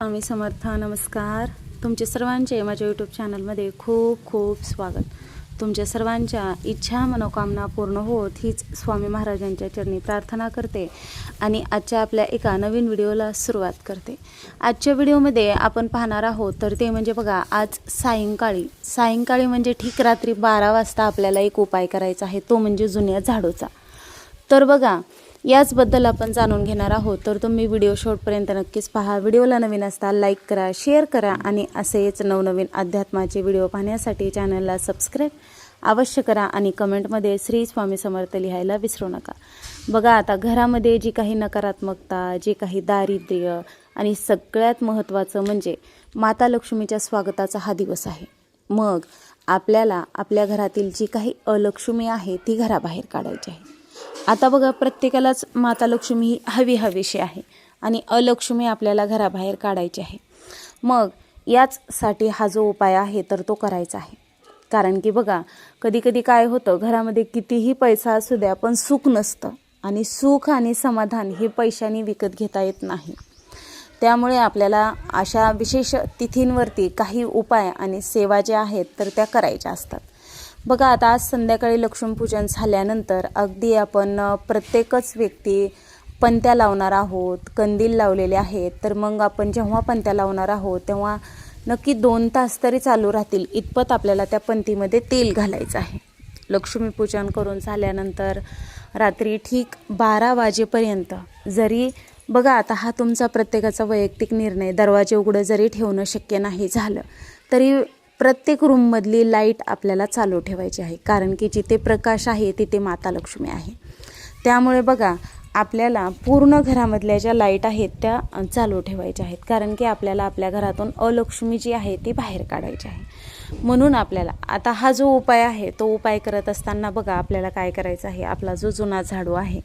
स्वामी समर्थ नमस्कार. तुमचे सर्वांचे माझ्या यूट्यूब चॅनलमध्ये खूप खूप स्वागत. तुमच्या सर्वांच्या इच्छा मनोकामना पूर्ण होत हीच स्वामी महाराजांच्या चरणी प्रार्थना करते आणि आजच्या आपल्या एका नवीन व्हिडिओला सुरुवात करते. आजच्या व्हिडिओमध्ये आपण पाहणार आहोत तर ते म्हणजे बघा आज सायंकाळी. सायंकाळी म्हणजे ठीक रात्री बारा वाजता आपल्याला एक उपाय करायचा आहे तो म्हणजे जुन्या झाडूचा. तर बघा याचबद्दल आपण जाणून घेणार आहोत. तर तुम्ही व्हिडिओ शॉर्टपर्यंत नक्कीच पहा. व्हिडिओला नवीन असता लाईक करा शेअर करा आणि असेच नवनवीन अध्यात्माचे व्हिडिओ पाहण्यासाठी चॅनलला सबस्क्राईब अवश्य करा आणि कमेंटमध्ये श्री स्वामी समर्थ लिहायला विसरू नका. बघा आता घरामध्ये जी काही नकारात्मकता जे काही दारिद्र्य आणि सगळ्यात महत्त्वाचं म्हणजे माता लक्ष्मीच्या स्वागताचा हा दिवस आहे. मग आपल्याला आपल्या घरातील जी काही अलक्ष्मी आहे ती घराबाहेर काढायची आहे. आता बघा प्रत्येकालाच माता लक्ष्मी ही हवी हवीशी आहे आणि अलक्ष्मी आपल्याला घराबाहेर काढायची आहे. मग याचसाठी हा जो उपाय आहे तर तो करायचा आहे. कारण की बघा कधी कधी काय होतं घरामध्ये कितीही पैसा असू द्या पण सुख नसतं आणि सुख आणि समाधान हे पैशाने विकत घेता येत नाही. त्यामुळे आपल्याला अशा विशेष तिथींवरती काही उपाय आणि सेवा ज्या आहेत तर त्या करायच्या असतात. बघा आता आज संध्याकाळी लक्ष्मीपूजन झाल्यानंतर अगदी आपण प्रत्येकच व्यक्ती पंत्या लावणार आहोत कंदील लावलेले आहेत. तर मग आपण जेव्हा पंत्या लावणार आहोत तेव्हा नक्की दोन तास तरी चालू राहतील. इतपत आपल्याला त्या पंतीमध्ये तेल घालायचं आहे. लक्ष्मीपूजन करून झाल्यानंतर रात्री ठीक बारा वाजेपर्यंत जरी बघा आता हा तुमचा प्रत्येकाचा वैयक्तिक निर्णय दरवाजे उघडं जरी ठेवणं शक्य नाही झालं तरी प्रत्येक रूममधली लाइट आपल्याला चालू ठेवायची आहे. कारण की जिथे प्रकाश आहे तिथे माता लक्ष्मी आहे. त्यामुळे बघा आपल्याला पूर्ण घरामधल्या ज्या लाइट आहेत त्या चालू ठेवायच्या आहेत. कारण की आपल्याला आपल्या घरातून अलक्ष्मी जी आहे ती बाहेर काढायची आहे. म्हणून आपल्याला आता हा जो उपाय आहे तो उपाय करत असताना बघा आपल्याला काय करायचं आहे. आपला जो जुना झाडू आहे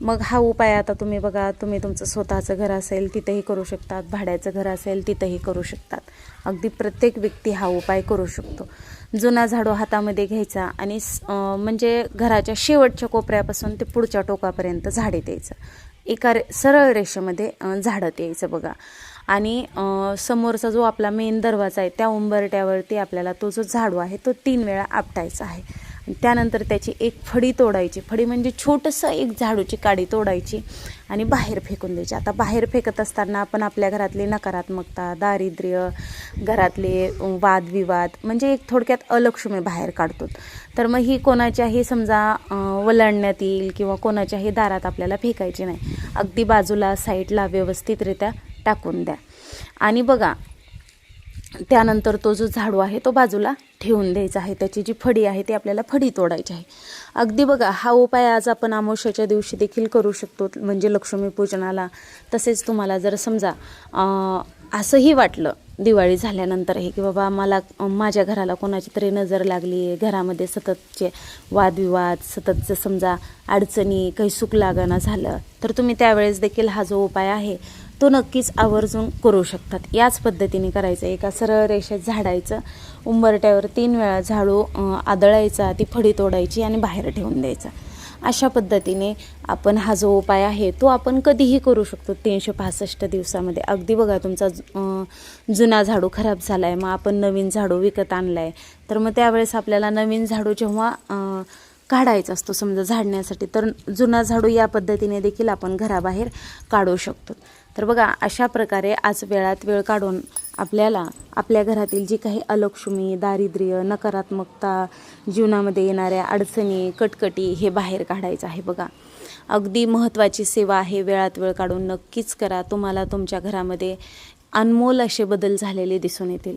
मग हा उपाय आता तुम्ही बघा तुम्ही तुमचं स्वतःचं घर असेल तिथंही करू शकतात. भाड्याचं घर असेल तिथंही करू शकतात. अगदी प्रत्येक व्यक्ती हा उपाय करू शकतो. जुना झाडू हातामध्ये घ्यायचा आणि स- म्हणजे घराच्या शेवटच्या कोपऱ्यापासून ते पुढच्या टोकापर्यंत झाडे द्यायचं. एका रे सरळ रेषेमध्ये झाडं झाडत यायचं बघा. आणि समोरचा जो आपला मेन दरवाजा आहे त्या उंबरट्यावरती आपल्याला तो जो झाडू आहे तो तीन वेळा आपटायचा आहे. आणि त्यानंतर त्याची एक फडी तोडायची. फडी म्हणजे छोटंसं एक झाडूची काडी तोडायची आणि बाहेर फेकून द्यायची. आता बाहेर फेकत असताना आपण आपल्या घरातली नकारात्मकता दारिद्र्य घरातले वादविवाद म्हणजे एक थोडक्यात अलक्ष्मी बाहेर काढतो तर मग ही कोणाच्याही समजा वलांडण्यात येईल किंवा कोणाच्याही दारात आपल्याला फेकायची नाही. अगदी बाजूला साईडला व्यवस्थितरित्या टाकून द्या. आणि बघा त्यानंतर तो जो झाडू आहे तो बाजूला ठेवून द्यायचा आहे. त्याची जी फडी आहे ती आपल्याला फडी तोडायची आहे. अगदी बघा हा उपाय आज आपण अमावश्याच्या दिवशी देखील करू शकतो म्हणजे लक्ष्मीपूजनाला तसेच तुम्हाला जर समजा असंही वाटलं दिवाळी झाल्यानंतरही की बाबा मला माझ्या घराला कोणाची तरी नजर लागली आहे घरामध्ये सततचे वादविवाद सततचं समजा अडचणी काही सुख लागणं झालं तर तुम्ही त्यावेळेस देखील हा जो उपाय आहे तो नक्कीच आवर्जून करू शकतात. याच पद्धतीने करायचं. एका सरळ रेषेत झाडायचं. उंबरट्यावर तीन वेळा झाडू आदळायचा ती फडी तोडायची आणि बाहेर ठेवून द्यायचा. अशा पद्धतीने आपण हा जो उपाय आहे तो आपण कधीही करू शकतो. तीनशे पासष्ट दिवसामध्ये. अगदी बघा तुमचा जुना झाडू खराब झाला आहे मग आपण नवीन झाडू विकत आणला आहे तर मग त्यावेळेस आपल्याला नवीन झाडू जेव्हा काढायचा असतो समजा झाडण्यासाठी तर जुना झाडू या पद्धतीने देखील आपण घराबाहेर काढू शकतो. तर बघा अशा प्रकारे आज वेळात वेळ काढून आपल्याला आपल्या घरातील जी काही अलक्ष्मी दारिद्र्य नकारात्मकता जीवनामध्ये येणाऱ्या अडचणी कटकटी हे बाहेर काढायचं आहे बघा. अगदी महत्त्वाची सेवा आहे वेळात वेळ काढून नक्कीच करा. तुम्हाला तुमच्या घरामध्ये अनमोल असे बदल झालेले दिसून येतील.